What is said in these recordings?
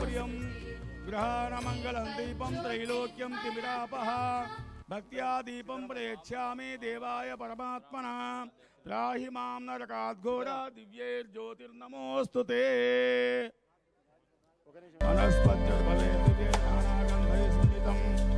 प्रियं गृहाणमङ्गलं दीपं त्रैलोक्यं तिमिरापः भक्त्या दीपं देवाय परमात्मना त्राहि माँ नरकाद्घोरा दिव्यैर्ज्योतिर्नमोऽस्तु ते वनस्पत्यर्भवेति नानागन्धैः संहितम्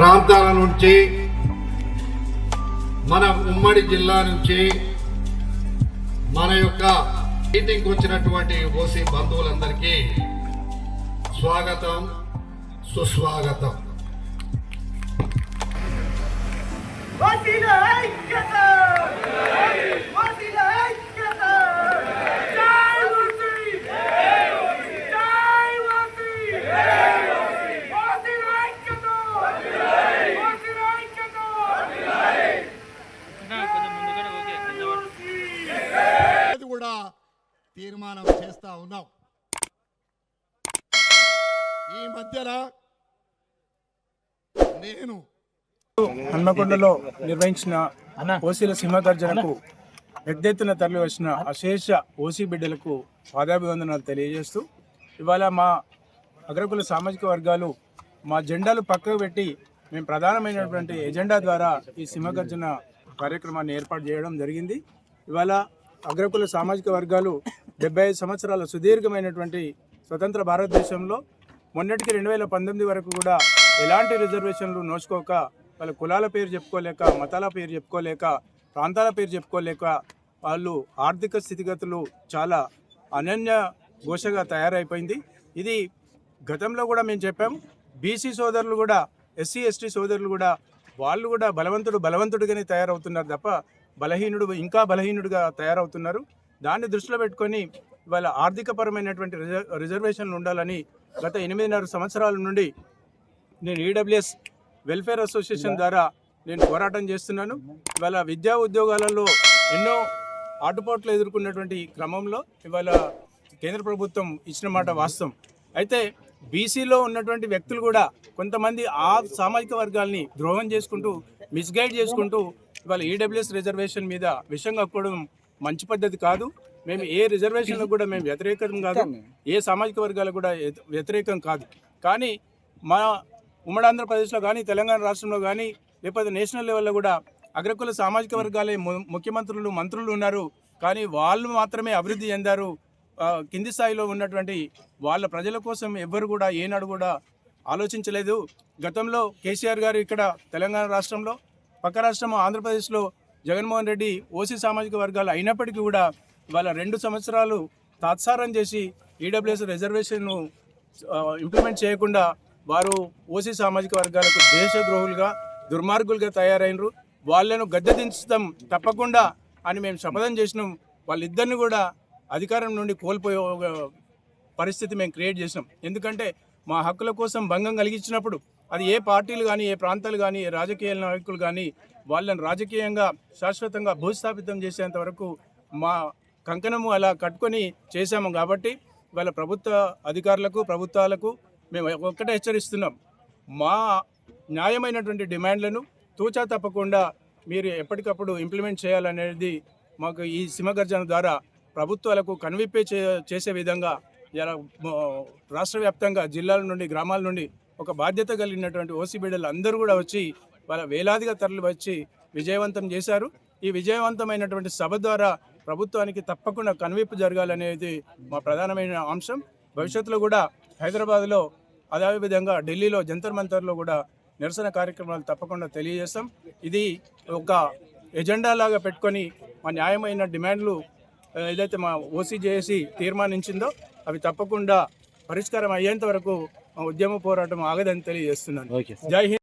ప్రాంతాల నుంచి మన ఉమ్మడి జిల్లా నుంచి మన యొక్క మీటింగ్కి వచ్చినటువంటి ఓసీ బంధువులందరికీ స్వాగతం సుస్వాగతం. ఓసీలో ఐక్యత వదిల ఐక్యత జై వసి జై వసి వదిల ఐక్యత వదిల ఐక్యత అది కూడా తీర్మానం చేస్తా ఉన్నాం ఈ మధ్యన నేను హన్మకొండలో నిర్వహించిన ఓసీల సింహగర్జనకు పెద్ద ఎత్తున తరలి వచ్చిన అశేష ఓసీ బిడ్డలకు పాదాభివందనాలు తెలియజేస్తూ ఇవాళ మా అగ్రకుల సామాజిక వర్గాలు మా జెండాలు పక్కకు పెట్టి మేము ప్రధానమైనటువంటి ఎజెండా ద్వారా ఈ సింహగర్జన కార్యక్రమాన్ని ఏర్పాటు చేయడం జరిగింది. ఇవాళ అగ్రకుల సామాజిక వర్గాలు డెబ్బై ఐదు సంవత్సరాల సుదీర్ఘమైనటువంటి స్వతంత్ర భారతదేశంలో మొన్నటికి రెండు వేల పంతొమ్మిది వరకు కూడా ఎలాంటి రిజర్వేషన్లు నోచుకోక వాళ్ళ కులాల పేరు చెప్పుకోలేక మతాల పేరు చెప్పుకోలేక ప్రాంతాల పేరు చెప్పుకోలేక వాళ్ళు ఆర్థిక స్థితిగతులు చాలా అనన్య ఘోషగా తయారైపోయింది. ఇది గతంలో కూడా మేము చెప్పాం బీసీ సోదరులు కూడా ఎస్సీ ఎస్టీ సోదరులు కూడా వాళ్ళు కూడా బలవంతుడు బలవంతుడిగానే తయారవుతున్నారు తప్ప బలహీనుడు ఇంకా బలహీనుడిగా తయారవుతున్నారు. దాన్ని దృష్టిలో పెట్టుకొని ఇవాళ ఆర్థికపరమైనటువంటి రిజర్ రిజర్వేషన్లు ఉండాలని గత ఎనిమిదిన్నర సంవత్సరాల నుండి నేను ఈడబ్ల్యూఎస్ వెల్ఫేర్ అసోసియేషన్ ద్వారా నేను పోరాటం చేస్తున్నాను. ఇవాళ విద్యా ఉద్యోగాలలో ఎన్నో ఆటుపోట్లు ఎదుర్కొన్నటువంటి క్రమంలో ఇవాళ కేంద్ర ప్రభుత్వం ఇచ్చిన మాట వాస్తవం. అయితే బీసీలో ఉన్నటువంటి వ్యక్తులు కూడా కొంతమంది ఆ సామాజిక వర్గాల్ని ద్రోహం చేసుకుంటూ మిస్గైడ్ చేసుకుంటూ ఇవాళ ఈడబ్ల్యూఎస్ రిజర్వేషన్ మీద విషం కప్పుకోవడం మంచి పద్ధతి కాదు. మేము ఏ రిజర్వేషన్లకు కూడా మేము వ్యతిరేకం కాదు. ఏ సామాజిక వర్గాలకు కూడా వ్యతి- వ్యతిరేకం కాదు. కానీ మా ఉమ్మడి ఆంధ్రప్రదేశ్లో కానీ తెలంగాణ రాష్ట్రంలో కానీ లేకపోతే నేషనల్ లెవెల్లో కూడా అగ్రకుల సామాజిక వర్గాలే ముఖ్యమంత్రులు మంత్రులు ఉన్నారు. కానీ వాళ్ళు మాత్రమే అభివృద్ధి చెందారు. కింది స్థాయిలో ఉన్నటువంటి వాళ్ళ ప్రజల కోసం ఎవ్వరు కూడా ఏనాడు కూడా ఆలోచించలేదు. గతంలో కేసీఆర్ గారు ఇక్కడ తెలంగాణ రాష్ట్రంలో పక్క రాష్ట్రం ఆంధ్రప్రదేశ్లో జగన్మోహన్ రెడ్డి ఓసీ సామాజిక వర్గాలు అయినప్పటికీ కూడా వాళ్ళ రెండు సంవత్సరాలు తాత్సారం చేసి ఈడబ్ల్యూఎస్ రిజర్వేషన్ను ఇంప్లిమెంట్ చేయకుండా వారు ఓసీ సామాజిక వర్గాలకు దేశద్రోహులుగా దుర్మార్గులుగా తయారైనరు. వాళ్ళను గద్దె దించడం తప్పకుండా అని మేము శపథం చేసినాం. వాళ్ళిద్దరిని కూడా అధికారం నుండి కోల్పోయే ఒక పరిస్థితి మేము క్రియేట్ చేసినాం. ఎందుకంటే మా హక్కుల కోసం భంగం కలిగించినప్పుడు అది ఏ పార్టీలు కానీ ఏ ప్రాంతాలు కానీ ఏ రాజకీయ నాయకులు కానీ వాళ్ళని రాజకీయంగా శాశ్వతంగా భూస్థాపితం చేసేంత వరకు మా కంకణము అలా కట్టుకొని చేశాము కాబట్టి వాళ్ళ ప్రభుత్వ అధికారులకు ప్రభుత్వాలకు మేము ఒక్కటే హెచ్చరిస్తున్నాం. మా న్యాయమైనటువంటి డిమాండ్లను తూచా తప్పకుండా మీరు ఎప్పటికప్పుడు ఇంప్లిమెంట్ చేయాలనేది మాకు ఈ సింహగర్జన ద్వారా ప్రభుత్వాలకు కనువిప్పే చే చేసే విధంగా ఇలా రాష్ట్ర వ్యాప్తంగా జిల్లాల నుండి గ్రామాల నుండి ఒక బాధ్యత కలిగినటువంటి ఓసీ బిడ్డలు అందరూ కూడా వచ్చి వాళ్ళ వేలాదిగా తరలి వచ్చి విజయవంతం చేశారు. ఈ విజయవంతమైనటువంటి సభ ద్వారా ప్రభుత్వానికి తప్పకుండా కనువిప్పు జరగాలనేది మా ప్రధానమైన అంశం. భవిష్యత్తులో కూడా హైదరాబాద్లో అదేవిధంగా ఢిల్లీలో జంతర్ మంతర్లో కూడా నిరసన కార్యక్రమాలు తప్పకుండా తెలియజేస్తాం. ఇది ఒక ఎజెండా లాగా పెట్టుకొని మా న్యాయమైన డిమాండ్లు ఏదైతే మా ఓసీజేఏసీ తీర్మానించిందో అవి తప్పకుండా పరిష్కారం అయ్యేంత వరకు మా ఉద్యమ పోరాటం ఆగదని తెలియజేస్తున్నాను. జై హింద్.